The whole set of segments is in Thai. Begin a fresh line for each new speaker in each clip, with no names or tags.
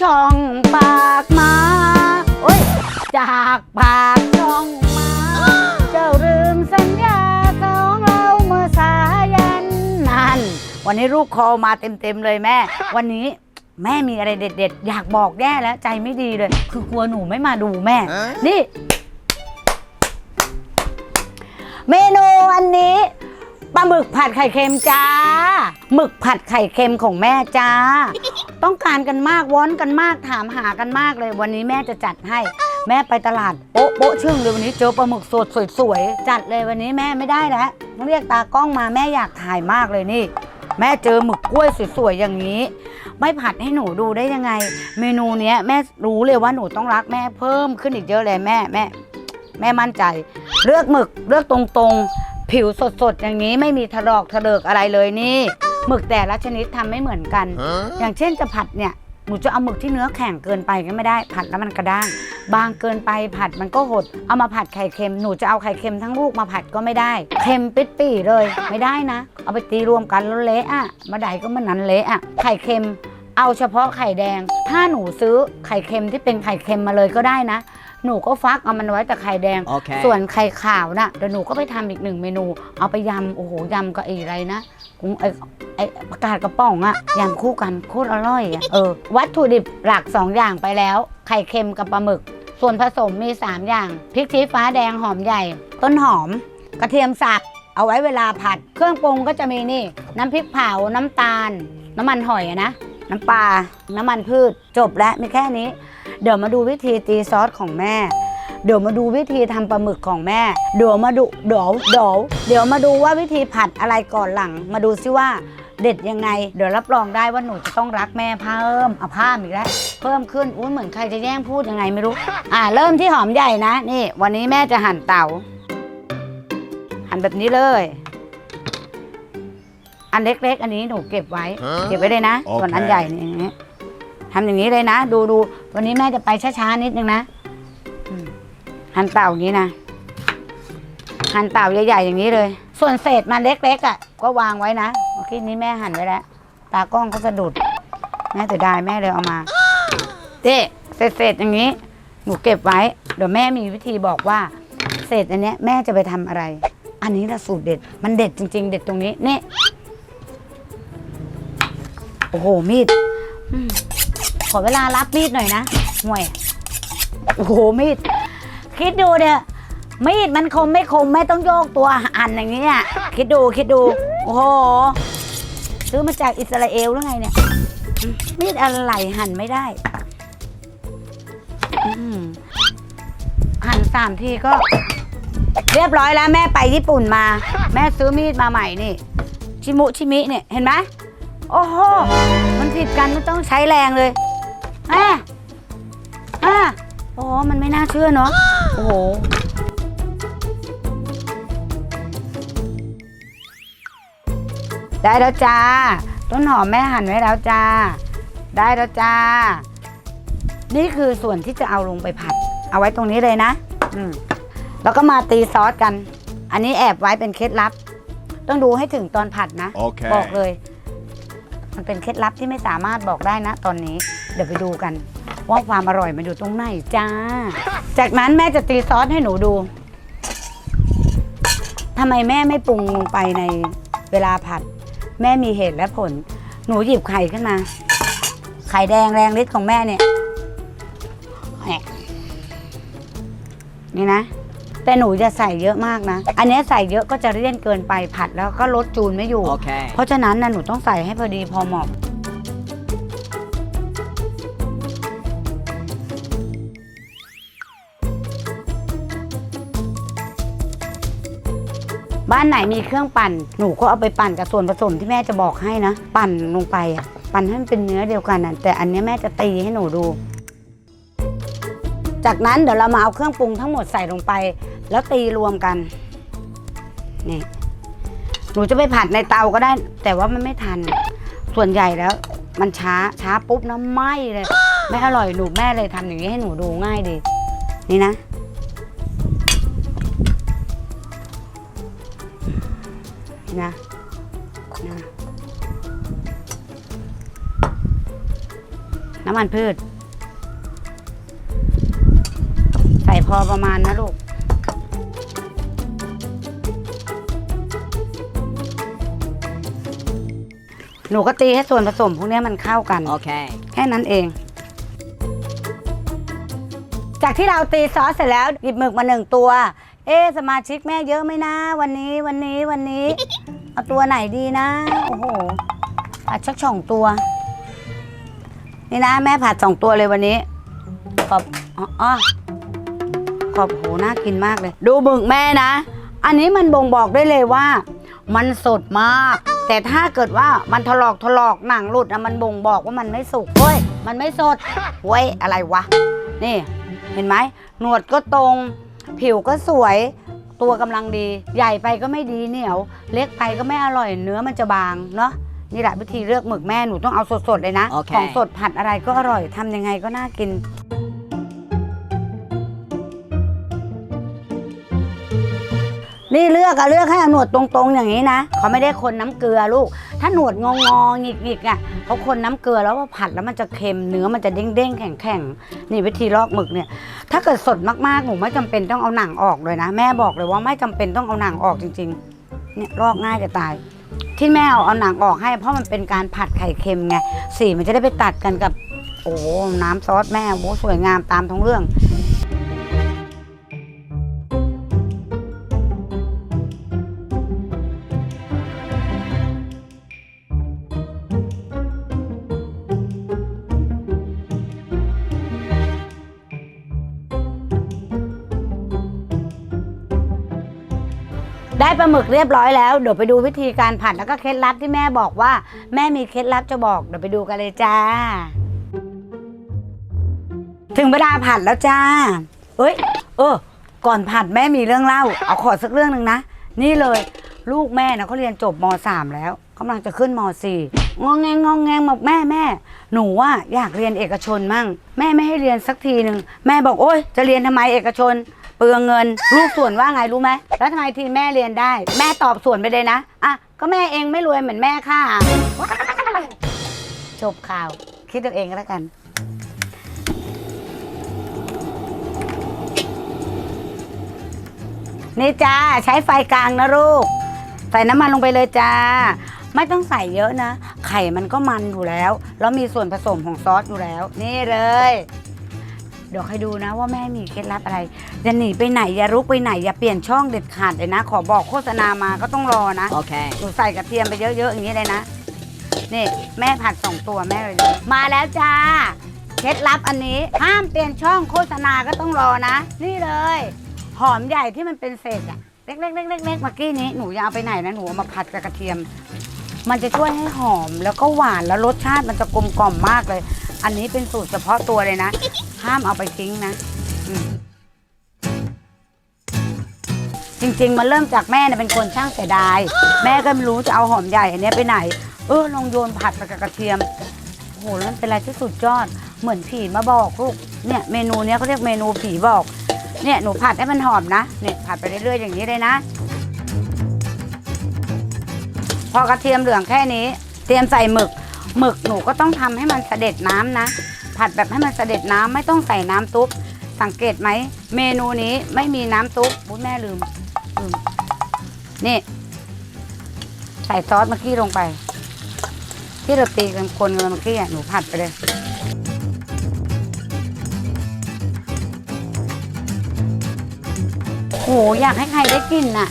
ช่องปากมาโอ้ยจากปากช่องมา เจ้าลืมสัญญาของเราเมื่อสายันนั่นวันนี้ลูกคอมาเต็มๆเลยแม่ วันนี้แม่มีอะไรเด็ด ๆ อยากบอกแย่แล้วใจไม่ดีเลย คือกลัวหนูไม่มาดูแม่ นี่ เมนูวันนี้ ปลาหมึกผัดไข่เค็มจ้า หมึกผัดไข่เค็มของแม่จ้า ต้องการกันมากวอนกันมากถามหากันมากเลย วันนี้แม่จะจัดให้ แม่ไปตลาดโป๊ะโป๊ะชึ่งเลยวันนี้เจอปลาหมึกสดสวยๆจัดเลยวันนี้แม่ไม่ได้แล้วต้องเรียกตากล้องมาแม่อยากถ่ายมากเลยนี่ แม่เจอหมึกกล้วยสวยๆอย่างนี้ ไม่ผัดให้หนูดูได้ยังไง เมนูเนี้ยแม่รู้เลยว่าหนูต้องรักแม่เพิ่มขึ้นอีกเยอะเลยแม่แม่แม่มั่นใจ เลือกหมึกเลือกตรงๆ ผิวสดๆ อย่างนี้ไม่มีถลอกถลิกอะไรเลยนี่หมึกแต่ละชนิดทำไม่เหมือนกัน อย่างเช่นจะผัดเนี่ยหนูจะเอาหมึกที่เนื้อแข็งเกินไปก็ไม่ได้ผัดแล้วมันกระด้าง บางเกินไปผัดมันก็หด เอามาผัดไข่เค็มหนูจะเอาไข่เค็มทั้งลูกมาผัดก็ไม่ได้ เค็มปิดปีเลย ไม่ได้นะ เอาไปตีรวมกันแล้วเละอะมาใดก็มันนั้นเละอะไข่เค็มเอาเฉพาะไข่แดง ถ้าหนูซื้อไข่เค็มที่เป็นไข่เค็มมาเลยก็ได้นะ หนูก็ฟักเอามันไว้แต่ไข่แดง
Okay.
ส่วนไข่ขาวน่ะเดี๋ยวหนูก็ไปทำอีกหนึ่งเมนู เอาไปยำโอ้โหยำกับไอ้อะไรนะกุ้งไอ้ไอ้ประกาศกระป๋องอะยำคู่กันโคตรอร่อยอะเออวัตถุดิบหลัก2อย่างไปแล้ว ไข่เค็มกับปลาหมึก ส่วนผสมมี 3 อย่างพริกชี้ฟ้าแดงหอมใหญ่ ต้นหอม กระเทียมสับเอาไว้เวลาผัด เครื่องปรุงก็จะมีนี่ น้ำพริกเผาน้ำตาล น้ำมันหอยอะนะ น้ำปลาน้ำมันพืช จบแล้วมีแค่นี้ เดี๋ยวมาดูวิธีตีซอสของแม่ เดี๋ยวมาดูวิธีทำปลาหมึกของแม่ เดี๋ยวมาดูเดี๋ยวเดี๋ยวเดี๋ยวมาดูว่าวิธีผัดอะไรก่อนหลัง มาดูซิว่าเด็ดยังไง เดี๋ยวรับรองได้ว่าหนูจะต้องรักแม่เพิ่มเอาผ้าอีกแล้วเพิ่มขึ้นอุ้ยเหมือนใครจะแย่งพูดยังไงไม่รู้ อ่าเริ่มที่หอมใหญ่นะนี่ วันนี้แม่จะหั่นเตาหั่นแบบนี้เลย อันเล็กๆ อันนี้หนูเก็บไว้ เก็บไว้เลยนะ ส่วนอันใหญ่นี่ ทำอย่างนี้เลยนะ ดูดูวันนี้แม่จะไปช้าๆนิดนึงนะหั่นเต่าอย่างนี้นะหั่นเต่าใหญ่ๆอย่างนี้เลย ส่วนเศษมันเล็กๆอะ ก็วางไว้นะเมื่อกี้นี้แม่หั่นไว้แล้ว ตากล้องก็สะดุด แม่เสียดายแม่เลยเอามาเจ๊เศษๆอย่างนี้ หนูเก็บไว้ เดี๋ยวแม่มีวิธีบอกว่า เศษอันเนี้ยแม่จะไปทำอะไร อันนี้ละสูตรเด็ด มันเด็ดจริง ๆ เด็ดตรงนี้นี่โอ้โหมีด อืมขอเวลารับมีดหน่อยนะห่วยโอ้โหมีด คิดดูเนี่ยมีดมันคมไม่คมไม่ต้องโยกตัวอันอย่างนี้อะคิดดูคิดดู โอ้โห ซื้อมาจากอิสราเอลหรือไงเนี่ย มีดอะไรหั่นไม่ได้หั่นสามทีก็ เรียบร้อยแล้วแม่ไปญี่ปุ่นมา แม่ซื้อมีดมาใหม่นี่ ชิมุชิมิเนี่ย เห็นไหมโอ้โห มันผิดกันไม่ต้องใช้แรงเลย อะอะโอ้โหมันไม่น่าเชื่อเนาะ โอ้โห ได้แล้วจ้า ต้นหอมแม่หั่นไว้แล้วจ้า ได้แล้วจ้า นี่คือส่วนที่จะเอาลงไปผัด เอาไว้ตรงนี้เลยนะ อืม แล้วก็มาตีซอสกัน อันนี้แอบไว้เป็นเคล็ดลับ ต้องดูให้ถึงตอนผัดนะ
โอเค
บอกเลย มันเป็นเคล็ดลับที่ไม่สามารถบอกได้นะตอนนี้ เดี๋ยวไปดูกัน ว่าความอร่อยมันอยู่ตรงไหนจ้า จากนั้นแม่จะตีซอสให้หนูดูทำไมแม่ไม่ปรุงลงไปในเวลาผัด แม่มีเหตุและผล หนูหยิบไข่ขึ้นมา ไข่แดงแรงฤทธิ์ของแม่เนี่ยนี่นะ แต่หนูจะใส่เยอะมากนะ อันเนี้ยใส่เยอะก็จะเลี่ยนเกินไปผัดแล้วก็ลดจูนไม่อยู่
Okay.
เพราะฉะนั้นนะหนูต้องใส่ให้พอดีพอเหมาะ บ้านไหนมีเครื่องปั่น หนูก็เอาไปปั่นกับส่วนผสมที่แม่จะบอกให้นะ ปั่นลงไปอะปั่นให้มันเป็นเนื้อเดียวกันนะแต่อันเนี้ยแม่จะตีให้หนูดู จากนั้นเดี๋ยวเรามาเอาเครื่องปรุงทั้งหมดใส่ลงไป แล้วตีรวมกัน นี่ หนูจะไปผัดในเตาก็ได้ แต่ว่ามันไม่ทัน ส่วนใหญ่แล้ว มันช้าช้าปุ๊บนะไหม้เลยไม่อร่อยหนูแม่เลยทำอย่างนี้ให้หนูดูง่ายดี นี่นะนะนะน้ำมันพืช ใส่พอประมาณนะลูก หนูก็ตีให้ส่วนผสมพวกเนี้ยมันเข้ากัน
Okay.
แค่นั้นเอง จากที่เราตีซอสเสร็จแล้วหยิบหมึกมาหนึ่งตัว เอ๊ะสมาชิกแม่เยอะไหมนะ วันนี้วันนี้วันนี้ เอาตัวไหนดีนะ โอ้โหผัดชักสองตัว นี่นะ แม่ผัดสองตัวเลยวันนี้ ขอบอ๋อออขอบโหน่ากินมากเลย ดูหมึกแม่นะ อันนี้มันบ่งบอกได้เลยว่า มันสดมาก แต่ถ้าเกิดว่ามันถลอกถลอกหนังหลุดนะมันบ่งบอกว่ามันไม่สุกเฮ้ยมันไม่สดเว้ยอะไรวะ นี่เห็นไหมหนวดก็ตรง ผิวก็สวย ตัวกำลังดี ใหญ่ไปก็ไม่ดีเหนียว เล็กไปก็ไม่อร่อยเนื้อมันจะบางเนาะนี่แหละวิธีเลือกหมึกแม่หนูต้องเอาสดๆเลยนะ
โอเค
ของสดผัดอะไรก็อร่อยทำยังไงก็น่ากิน นี่เลือกอะเลือกให้หนวดตรงๆอย่างนี้นะเขาไม่ได้คนน้ำเกลือลูก ถ้าหนวดงองๆหงิกๆอะเขาคนน้ำเกลือแล้วว่าผัดแล้วมันจะเค็มเนื้อมันจะเด้งๆแข็งๆนี่วิธีลอกหมึกเนี่ย ถ้าเกิดสดมากๆหนูไม่จำเป็นต้องเอาหนังออกเลยนะ แม่บอกเลยว่าไม่จำเป็นต้องเอาหนังออกจริงๆเนี่ยลอกง่ายจะตาย ที่แม่เอาเอาหนังออกให้ เพราะมันเป็นการผัดไข่เค็มไงสีมันจะได้ไปตัดกันกับ โอ้น้ำซอสแม่โอ้สวยงามตามท้องเรื่อง ได้ปลาหมึกเรียบร้อยแล้วเดี๋ยวไปดูวิธีการผัดแล้วก็เคล็ดลับที่แม่บอกว่า แม่มีเคล็ดลับจะบอกเดี๋ยวไปดูกันเลยจ้า ถึงเวลาผัดแล้วจ้า เอ้ย เออ ก่อนผัดแม่มีเรื่องเล่า เอาขอสักเรื่องหนึ่งนะ นี่เลย ลูกแม่นะเขาเรียนจบม .3 แล้วกำลังจะขึ้นม .4 งองแงงงองแงงบอกแม่แม่ หนูว่าอยากเรียนเอกชนมั่ง แม่ไม่ให้เรียนสักทีหนึ่งแม่บอกโอ๊ยจะเรียนทำไมเอกชน ลืองเงิน ลูกส่วนว่าไงรู้ไหมแล้วทำไมทีแม่เรียนได้ แม่ตอบส่วนไปเลยนะอะก็แม่เองไม่รวยเหมือนแม่ค่ะจบข่าว คิดตัวเองก็แล้วกัน นี่จ้าใช้ไฟกลางนะลูก ใส่น้ำมันลงไปเลยจ้า ไม่ต้องใส่เยอะนะ ไข่มันก็มันอยู่แล้ว แล้วมีส่วนผสมของซอสอยู่แล้ว นี่เลย ดี๋ยวใครดูนะว่าแม่มีเคล็ดลับอะไรอย่าหนีไปไหนอย่ารุกไปไหนอย่าเปลี่ยนช่องเด็ดขาดเลยนะ ขอบอกโฆษณามาก็ต้องรอนะ
Okay.
หนูใส่กระเทียมไปเยอะๆอย่างนี้เลยนะนี่แม่ผัดสองตัวแม่เลยดูมาแล้วจ้าเคล็ดลับอันนี้ห้ามเปลี่ยนช่องโฆษณาก็ต้องรอนะ นี่เลย หอมใหญ่ที่มันเป็นเศษอะเล็กๆๆๆๆเมื่อกี้นี้หนูอย่าเอาไปไหนนะหนูเอามาผัดกับกระเทียม มันจะช่วยให้หอมแล้วก็หวานแล้วรสชาติมันจะกลมกล่อมมากเลย อันนี้เป็นสูตรเฉพาะตัวเลยนะ ห้ามเอาไปทิ้งนะจริงๆ มันเริ่มจากแม่เนี่ยเป็นคนช่างเสียดาย แม่ก็ไม่รู้จะเอาหอมใหญ่อันนี้ไปไหน เออลองโยนผัดกับกระเทียมโอ้โหแล้วมันเป็นอะไรที่สุดยอด เหมือนผีมาบอกลูกเนี่ยเมนูเนี้ยเขาเรียกเมนูผีบอก เนี่ยหนูผัดให้มันหอมนะเนี่ยผัดไปเรื่อยๆอย่างนี้เลยนะ พอกระเทียมเหลืองแค่นี้ เตรียมใส่หมึกหมึกหนูก็ต้องทำให้มันเสด็จน้ำนะ ผัดแบบให้มันเสด็จน้ำไม่ต้องใส่น้ำตุ๊บสังเกตไหม เมนูนี้ไม่มีน้ำตุ๊บอุ๊ยแม่ลืมลืม นี่ ใส่ซอสเมื่อกี้ลงไป ที่เราตีกันคนกันเมื่อกี้อะหนูผัดไปเลยโหอยากให้ใครได้กินน่ะ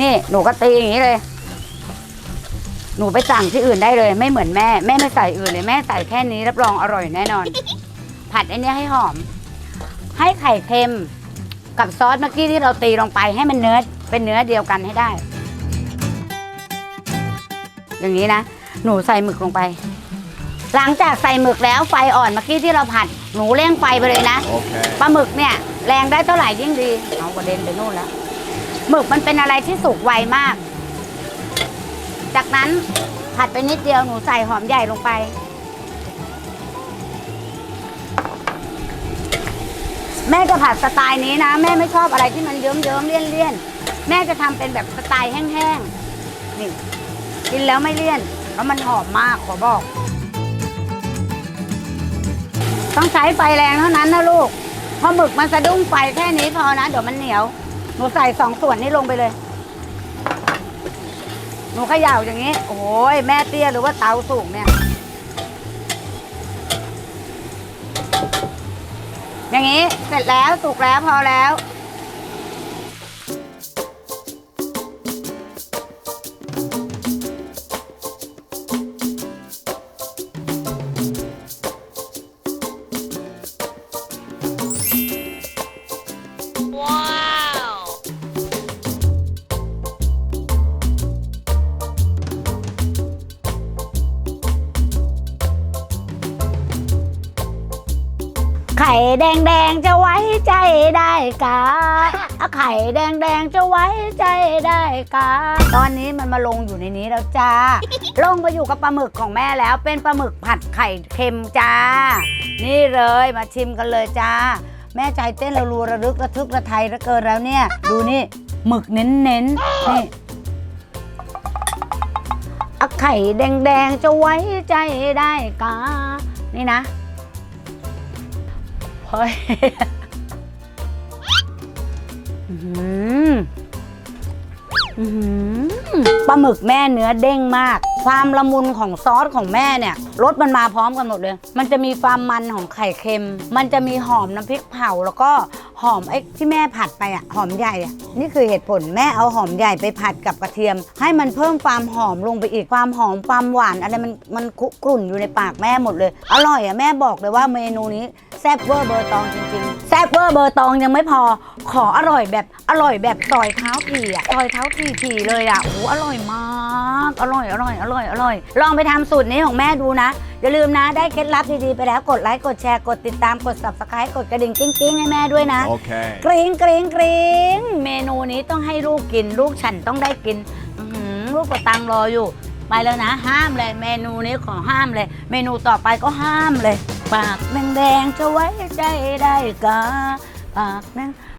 นี่หนูก็ตีอย่างนี้เลย หนูไปสั่งที่อื่นได้เลย ไม่เหมือนแม่แม่ไม่ใส่อื่นเลยแม่ใส่แค่นี้รับรองอร่อยแน่นอน ผัดไอ้เนี้ยให้หอม ให้ไข่เค็ม กับซอสเมื่อกี้ที่เราตีลงไปให้มันเนื้อเป็นเนื้อเดียวกันให้ได้ อย่างนี้นะหนูใส่หมึกลงไป หลังจากใส่หมึกแล้วไฟอ่อนเมื่อกี้ที่เราผัด หนูเร่งไฟไปเลยนะ
Okay.
ปลาหมึกเนี่ยแรงได้เท่าไหร่ยิ่งดีเอากระเด็นไปนู่นแล้วหมึกมันเป็นอะไรที่สุกไวมาก จากนั้นผัดไปนิดเดียวหนูใส่หอมใหญ่ลงไป แม่จะผัดสไตล์นี้นะ แม่ไม่ชอบอะไรที่มันเยิ้มเยิ้มๆเลี่ยนเลี่ยนๆแม่จะทำเป็นแบบสไตล์แห้งๆนี่กินแล้วไม่เลี่ยนแล้วมันหอมมากขอบอก ต้องใช้ไฟแรงเท่านั้นนะลูกเพอหมึกมันสะดุ้งไฟแค่นี้พอนะเดี๋ยวมันเหนียว หนูใส่สองส่วนนี้ลงไปเลย หนูเขย่าอย่างนี้ โอ้ยแม่เตี้ยหรือว่าเตาสูงเนี่ย อย่างนี้เสร็จแล้วสุกแล้วพอแล้ว ไข่แดงแดงๆจะไว้ใจได้กาอะไข่แดงแดงๆจะไว้ใจได้กาตอนนี้มันมาลงอยู่ในนี้แล้วจ้า ลงไปอยู่กับปลาหมึกของแม่แล้วเป็นปลาหมึกผัดไข่เค็มจ้า นี่เลยมาชิมกันเลยจ้า แม่ใจเต้นระรัวระลึกระทึกระไทยระเกินแล้วเนี่ย ดูนี่หมึกเน้นๆนนี่อะไข่แดงแดงๆจะไว้ใจได้กานี่นะ เฮ้ยอื้อหืออื้อหือปลาหมึกแม่เนื้อเด้งมาก ความละมุนของซอสของแม่เนี่ยรสมันมาพร้อมกันหมดเลย มันจะมีความมันของไข่เค็ม มันจะมีหอมน้ำพริกเผา แล้วก็หอมไอ้ที่แม่ผัดไปอะหอมใหญ่อะ นี่คือเหตุผลแม่เอาหอมใหญ่ไปผัดกับกระเทียม ให้มันเพิ่มความหอมลงไปอีกความหอมความหวานอะไรมันมันคุกรุ่นอยู่ในปากแม่หมดเลย อร่อยอะแม่บอกเลยว่าเมนูนี้แซ่บเวอร์เบอร์ตองจริงๆแซ่บเวอร์เบอร์ตองยังไม่พอขออร่อยแบบอร่อยแบบซอยเท้าผีอะซอยเท้าผีผีเลยอะโอ้โหอร่อยมากอร่อยอร่อยอร่อยอร่อย ลองไปทำสูตรนี้ของแม่ดูนะอย่าลืมนะได้เคล็ดลับดีๆไปแล้วกดไลค์กดแชร์กดติดตามกด subscribe กดกระดิ่งกิ้งๆให้แม่ด้วยนะ
Okay.
กริ๊งกริ๊งกริ๊งเมนูนูนี้ต้องให้ลูกกิน ลูกฉันต้องได้กินอื้อหือลูกกระตังรออยู่ ไปแล้วนะ ห้ามเลย เมนูนี้ขอห้ามเลย เมนูต่อไปก็ห้ามเลย ปากแดงๆจะไว้ใจได้กาปากแดง